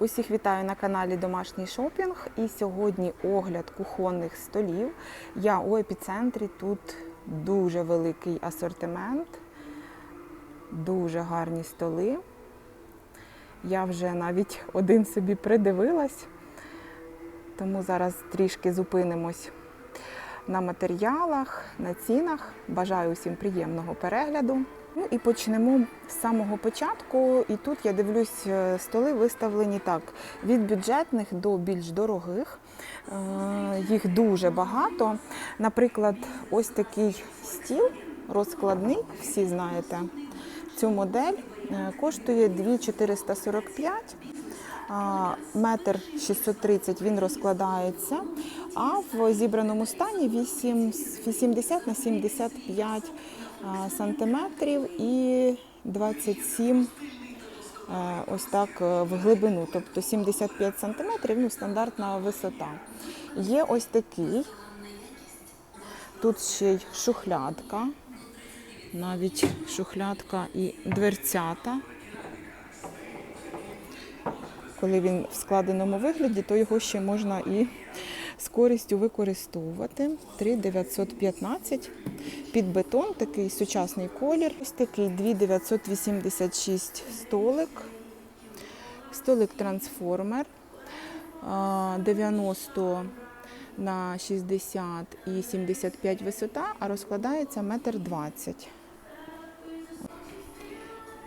Усіх вітаю на каналі Домашній шопінг. І сьогодні огляд кухонних столів. Я у епіцентрі. Тут дуже великий асортимент, дуже гарні столи. Я вже навіть один собі придивилась, тому зараз трішки зупинимось на матеріалах, на цінах. Бажаю усім приємного перегляду. Ну і почнемо з самого початку. І тут я дивлюсь, е, столи виставлені так від бюджетних до більш дорогих. Е, Їх дуже багато. Наприклад, ось такий стіл розкладний, всі знаєте. Цю модель е, коштує 2445 а, метр 630 він розкладається, а в зібраному стані 8, 80 на 75 а, сантиметрів і 27 е, ось так е, в глибину, тобто 75 сантиметрів, ну, стандартна висота. Є ось такий, тут ще й шухлядка, навіть шухлядка і дверцята. Коли він в складеному вигляді, то його ще можна і з користю використовувати. 3,915 під бетон, такий сучасний колір. Ось такий 2,986 столик. Столик трансформер. 90 на 60 і 75 висота, а розкладається метр 20.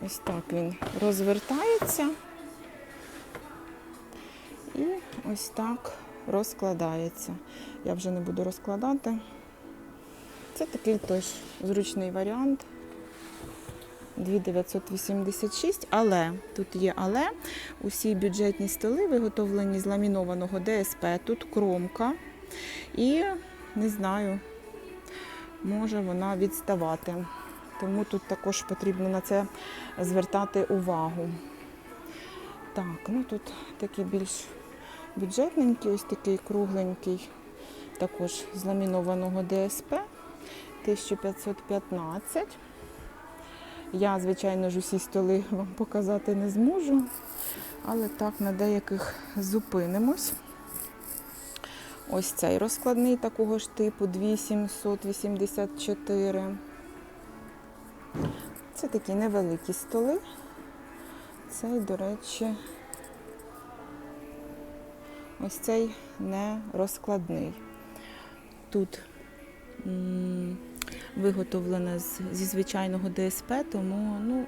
Ось так він розвертається. І ось так розкладається. Я вже не буду розкладати. Це такий теж зручний варіант. 2986, але тут є але. Усі бюджетні столи виготовлені з ламінованого ДСП. Тут кромка. І не знаю, може вона відставати. Тому тут також потрібно на це звертати увагу. Так, ну тут такий більш бюджетненький, ось такий кругленький, також з ДСП 1515. Я, звичайно ж, усі столи вам показати не зможу, але так на деяких зупинимось. Ось цей розкладний такого ж типу 2784. Це такі невеликі столи. Цей, до речі, ось цей не розкладний. Тут з, зі звичайного ДСП, тому, ну,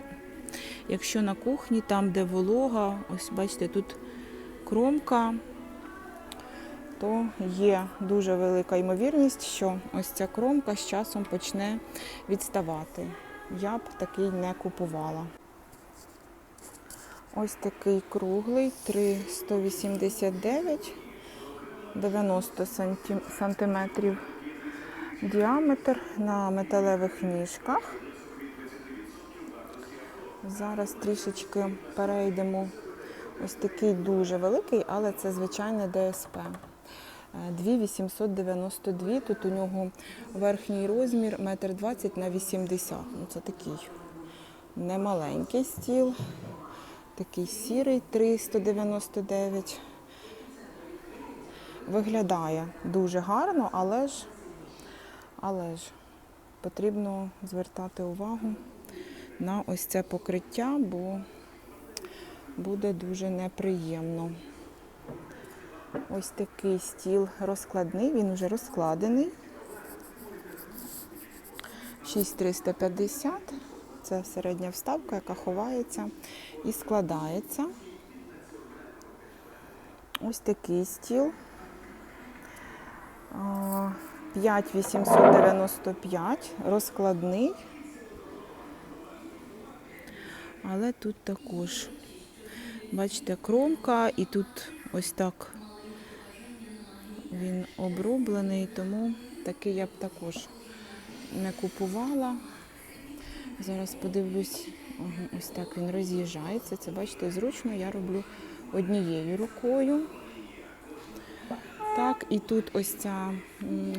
якщо на кухні, там, де волога, ось бачите, тут кромка, то є дуже велика ймовірність, що ось ця кромка з часом почне відставати. Я б такий не купувала. Ось такий круглий, 3,189, 90 санті- сантиметрів діаметр на металевих ніжках. Зараз трішечки перейдемо. Ось такий дуже великий, але це звичайне ДСП. Е, 2,892. Тут у нього верхній розмір 1,20 на 80 Ну, Це такий немаленький стіл. Такий сірий 399. Виглядає дуже гарно, але ж, але ж потрібно звертати увагу на ось це покриття, бо буде дуже неприємно. Ось такий стіл розкладний, він вже розкладений. 6350. Це середня вставка, яка ховається і складається. Ось такий стіл. 5895, розкладний. Але тут також, бачите, кромка і тут ось так він оброблений, тому такий я б також не купувала. Зараз подивлюсь, ось так він роз'їжджається. Це, бачите, зручно я роблю однією рукою. Так, і тут ось ця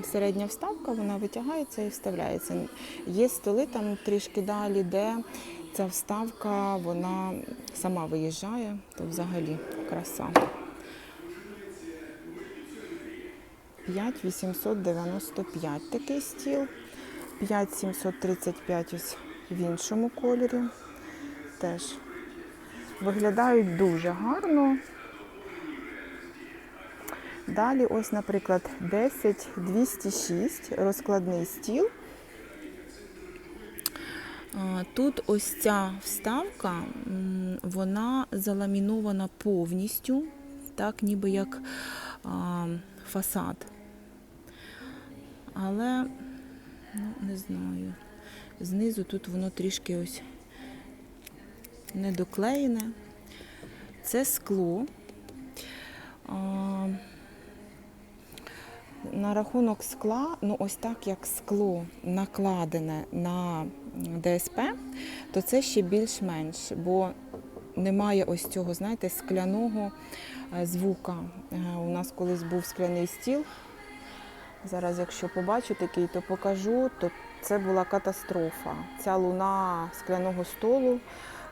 середня вставка, вона витягається і вставляється. Є столи там трішки далі, де ця вставка вона сама виїжджає, то взагалі краса. 5895 такий стіл. 5735 ось в іншому кольорі. Теж виглядають дуже гарно. Далі, ось, наприклад, 10206 розкладний стіл. Тут ось ця вставка, вона заламінована повністю, так, ніби як фасад. Але, ну, не знаю, знизу тут воно трішки ось недоклеєне. Це скло. На рахунок скла, ну ось так як скло накладене на ДСП, то це ще більш-менш, бо немає ось цього, знаєте, скляного е, звука. Е, У нас колись був скляний стіл. Зараз, якщо побачу такий, то покажу, то це була катастрофа. Ця луна скляного столу.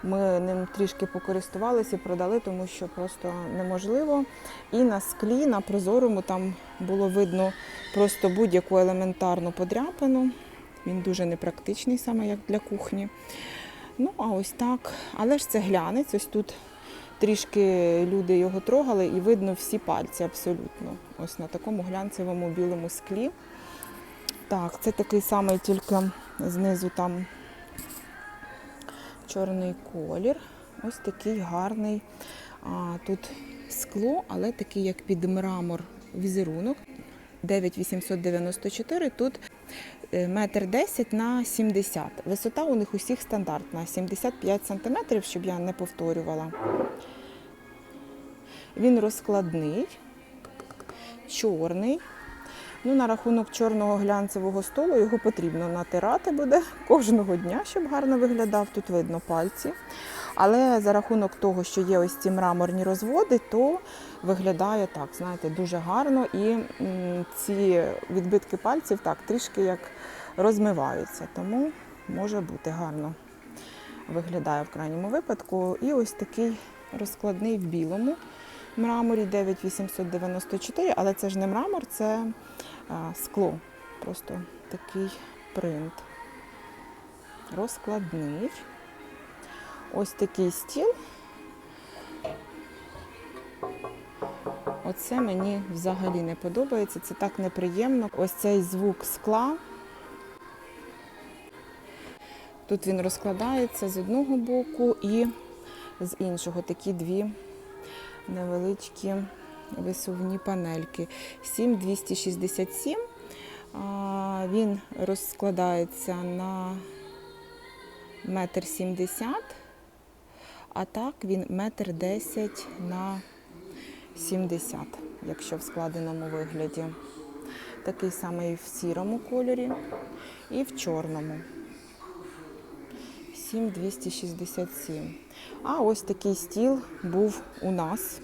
Ми ним трішки покористувалися і продали, тому що просто неможливо. І на склі, на прозорому, там було видно просто будь-яку елементарну подряпину. Він дуже непрактичний, саме як для кухні. Ну, а ось так. Але ж це глянець. Ось тут трішки люди його трогали і видно всі пальці абсолютно. Ось на такому глянцевому білому склі. Так, це такий самий, тільки знизу там чорний колір. Ось такий гарний. А, тут скло, але такий, як під мрамор візерунок. 9,894, тут е, метр 10 на 70. Висота у них усіх стандартна 75 см, щоб я не повторювала. Він розкладний, чорний. Ну, на рахунок чорного глянцевого столу його потрібно натирати буде кожного дня, щоб гарно виглядав. Тут видно пальці. Але за рахунок того, що є ось ці мраморні розводи, то виглядає так, знаєте, дуже гарно. І ці відбитки пальців так трішки як розмиваються. Тому може бути гарно. Виглядає в крайньому випадку. І ось такий розкладний в білому мраморі 9894, але це ж не мрамор, це скло. Просто такий принт. Розкладний. Ось такий стіл. Оце мені взагалі не подобається. Це так неприємно. Ось цей звук скла. Тут він розкладається з одного боку і з іншого. Такі дві невеличкі висувні панельки. 7267. Він розкладається на метр сімдесят, а так він метр десять на 70, якщо в складеному вигляді. Такий самий в сірому кольорі і в чорному. 7267. А ось такий стіл був у нас.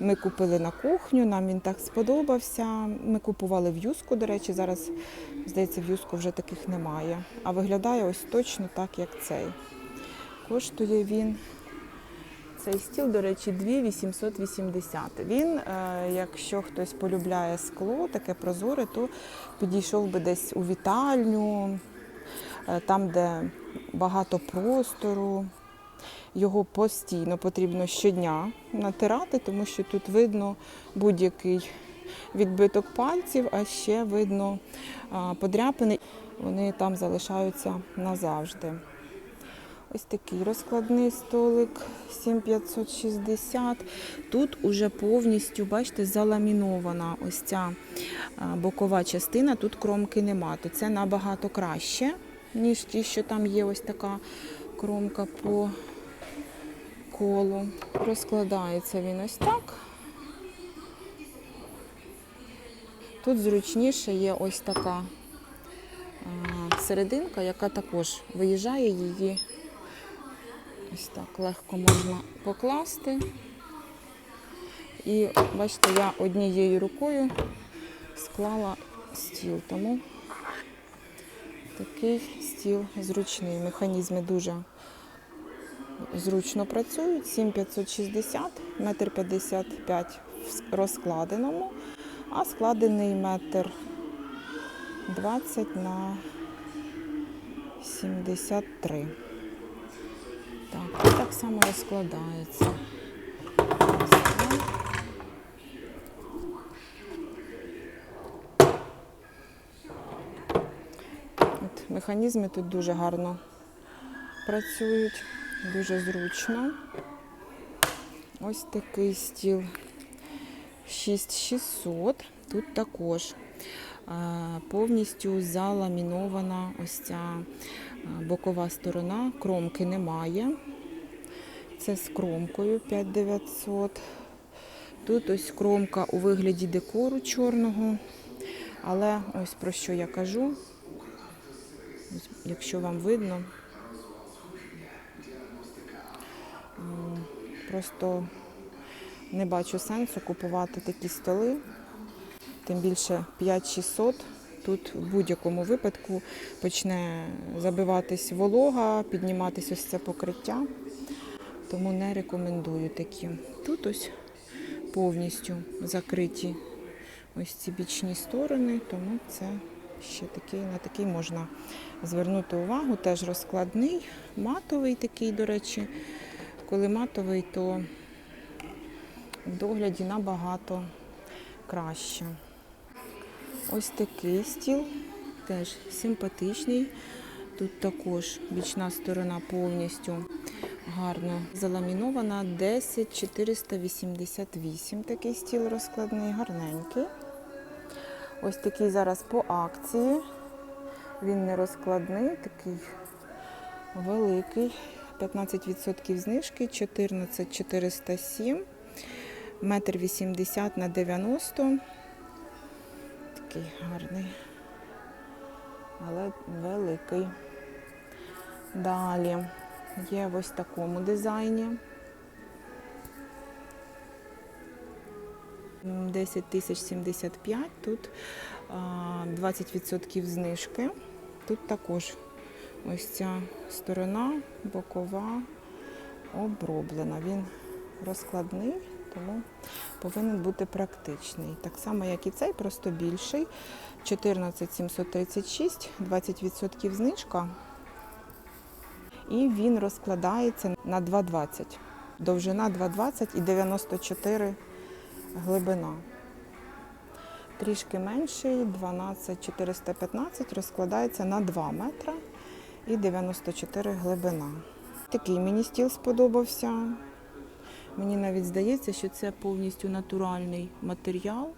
Ми купили на кухню, нам він так сподобався. Ми купували в юску, до речі, зараз, здається, в юску вже таких немає. А виглядає ось точно так, як цей. Коштує він. Цей стіл, до речі, 2880. Він, е, якщо хтось полюбляє скло, таке прозоре, то підійшов би десь у вітальню, е, там, де багато простору. Його постійно потрібно щодня натирати, тому що тут видно будь-який відбиток пальців, а ще видно подряпини. Вони там залишаються назавжди. Ось такий розкладний столик 7560. Тут уже повністю, бачите, заламінована ось ця бокова частина, тут кромки нема. То це набагато краще, ніж ті, що там є ось така кромка по колу. Розкладається він ось так. Тут зручніше є ось така серединка, яка також виїжджає її. Ось так легко можна покласти. І бачите, я однією рукою склала стіл, тому такий стіл зручний. Механізми дуже зручно працюють. 7560, метр 55 в розкладеному, а складений метр 20 на 73. Так, так само розкладається. Ось так. От механізми тут дуже гарно працюють, дуже зручно. Ось такий стіл 6600. Тут також е, повністю заламінована ось ця е, бокова сторона, кромки немає. Це з кромкою 5900. Тут ось кромка у вигляді декору чорного. Але ось про що я кажу. Якщо вам видно, просто не бачу сенсу купувати такі столи, тим більше 5600. Тут в будь-якому випадку почне забиватись волога, підніматись ось це покриття, тому не рекомендую такі. Тут ось повністю закриті ось ці бічні сторони, тому це ще такий, на такий можна звернути увагу. Теж розкладний, матовий такий, до речі. Коли матовий, то в догляді набагато краще. Ось такий стіл, теж симпатичний. Тут також бічна сторона повністю гарно заламінована. 10488 такий стіл розкладний, гарненький. Ось такий зараз по акції. Він не розкладний, такий великий. 15% знижки, 14407, метр 80 на 90. Такий гарний, але великий. Далі є в ось такому дизайні. 10 тисяч 75, тут 20% знижки. Тут також ось ця сторона бокова оброблена. Він розкладний, тому повинен бути практичний. Так само, як і цей, просто більший. 14736, 20% знижка. І він розкладається на 2,20. Довжина 2,20 і 94 глибина. Трішки менший, 12415, розкладається на 2 метри і 94 глибина. Такий мені стіл сподобався. Мені навіть здається, що це повністю натуральний матеріал.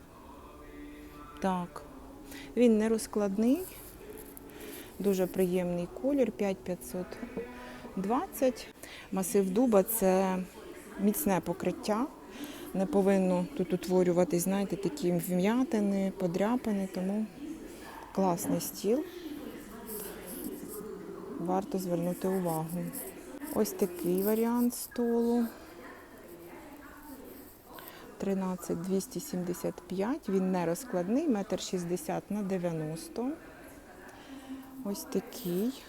Так, він не розкладний, дуже приємний колір, 5520. Масив дуба це міцне покриття. Не повинно тут утворюватись, знаєте, такі вм'ятини, подряпини, тому класний стіл. Варто звернути увагу. Ось такий варіант столу. 13275. Він не розкладний, метр 60 на 90. Ось такий.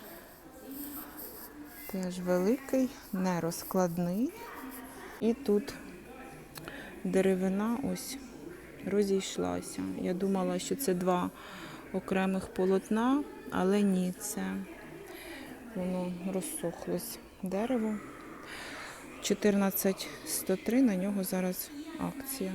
Теж великий, не розкладний. І тут деревина ось розійшлася. Я думала, що це два окремих полотна, але ні, це воно розсохлось дерево. 14103, на нього зараз акція.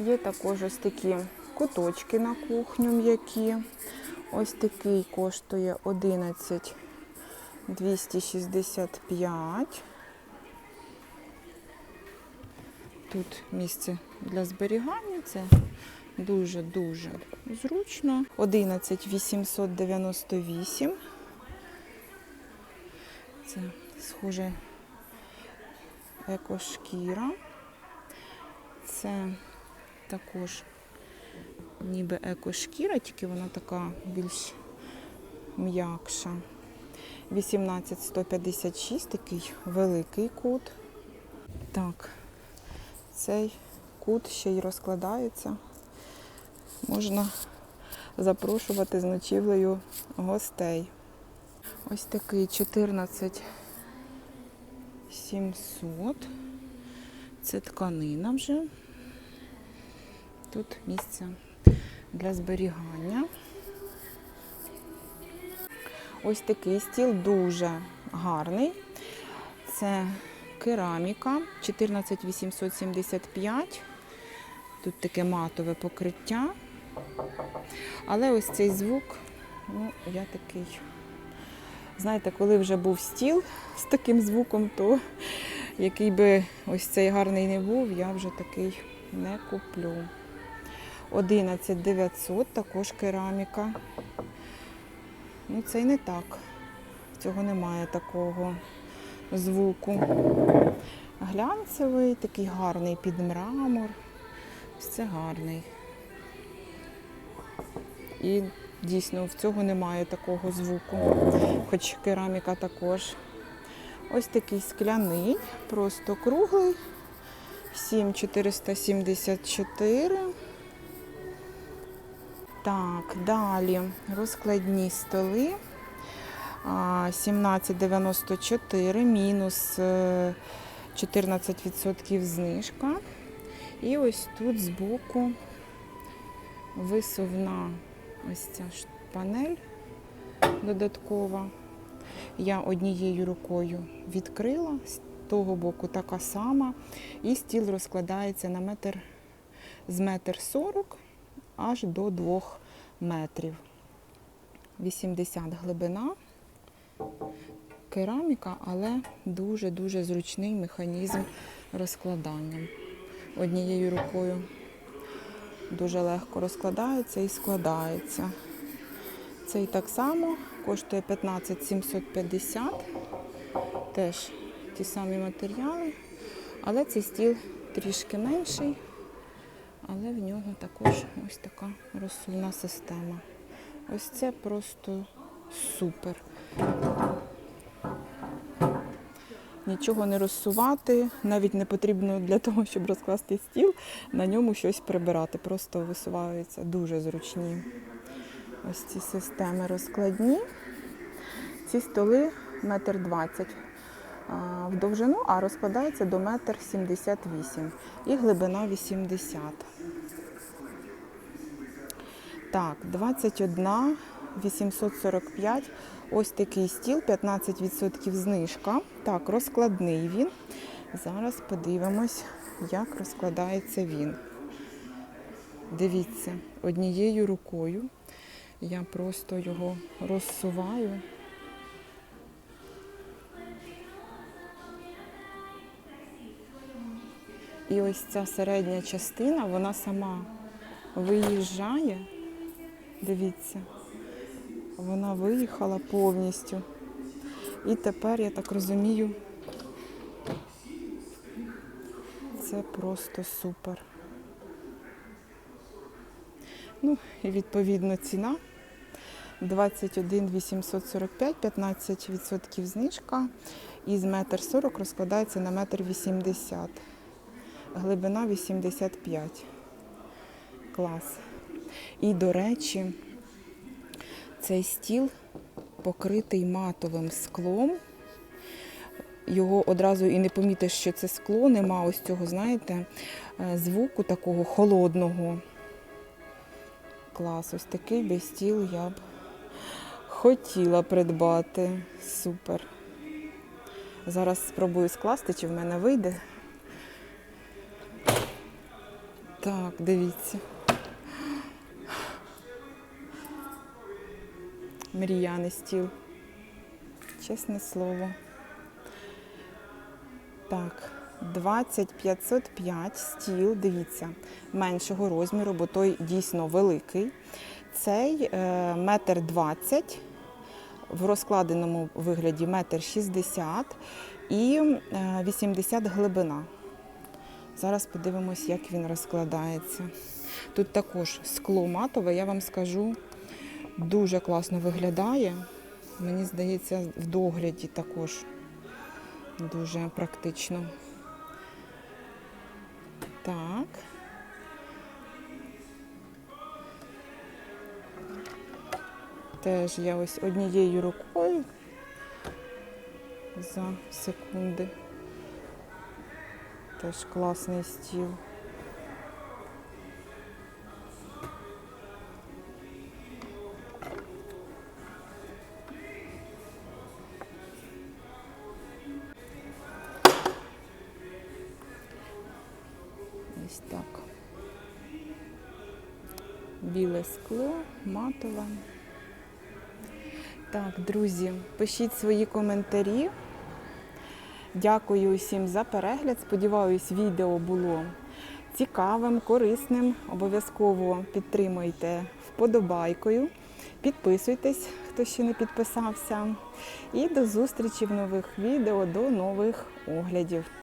Є також ось такі куточки на кухню м'які. Ось такий коштує 11 265. Тут місце для зберігання. Це дуже-дуже зручно. 11 898. Це схоже екошкіра. Це також ніби екошкіра, тільки вона така більш м'якша. 18156, такий великий кут. Так, цей кут ще й розкладається. Можна запрошувати з ночівлею гостей. Ось такий 14 700. Це тканина вже. Тут місце для зберігання. Ось такий стіл дуже гарний. Це кераміка 14875. Тут таке матове покриття. Але ось цей звук, ну, я такий. Знаєте, коли вже був стіл з таким звуком, то який би ось цей гарний не був, я вже такий не куплю. 11 900, також кераміка. Ну, це й не так. Цього немає такого звуку. Глянцевий, такий гарний під мрамор. Ось це гарний. І дійсно в цього немає такого звуку, хоч кераміка також. Ось такий скляний, просто круглий. 7474. Так, далі розкладні столи. 1794 мінус е, 14% знижка. І ось тут збоку висувна ось ця панель додаткова. Я однією рукою відкрила, з того боку така сама. І стіл розкладається на метр з метр сорок аж до двох метрів. 80 глибина, кераміка, але дуже-дуже зручний механізм розкладання. Однією рукою дуже легко розкладається і складається. Цей так само коштує 15 750. Теж ті самі матеріали, але цей стіл трішки менший, але в нього також ось така розсувна система. Ось це просто супер. Нічого не розсувати, навіть не потрібно для того, щоб розкласти стіл, на ньому щось прибирати. Просто висуваються дуже зручні. Ось ці системи розкладні. Ці столи метр двадцять в довжину, а розкладається до метр сімдесят і глибина 80. Так, 21 845. Ось такий стіл, 15% знижка. Так, розкладний він. Зараз подивимось, як розкладається він. Дивіться, однією рукою я просто його розсуваю. І ось ця середня частина, вона сама виїжджає. Дивіться, вона виїхала повністю. І тепер, я так розумію, це просто супер. Ну, і відповідно ціна 21 845, 15% знижка. І з метр 40 розкладається на метр 80. Глибина 85. Клас. І, до речі, цей стіл покритий матовим склом. Його одразу і не помітиш, що це скло, нема ось цього, знаєте, е, звуку такого холодного. Клас, ось такий би стіл я б хотіла придбати. Супер. Зараз спробую скласти, чи в мене вийде. Так, дивіться. Мріяний стіл. Чесне слово. Так, 20505 стіл, дивіться, меншого розміру, бо той дійсно великий. Цей е, метр двадцять, в розкладеному вигляді метр шістдесят і е, 80 глибина. Зараз подивимось, як він розкладається. Тут також скло матове, я вам скажу, дуже класно виглядає. Мені здається, в догляді також дуже практично. Так. Теж я ось однією рукою за секунди. Теж класний стіл. Ось так. Біле скло, матове. Так, друзі, пишіть свої коментарі. Дякую усім за перегляд. Сподіваюсь, відео було цікавим, корисним. Обов'язково підтримуйте вподобайкою. Підписуйтесь, хто ще не підписався. І до зустрічі в нових відео, до нових оглядів.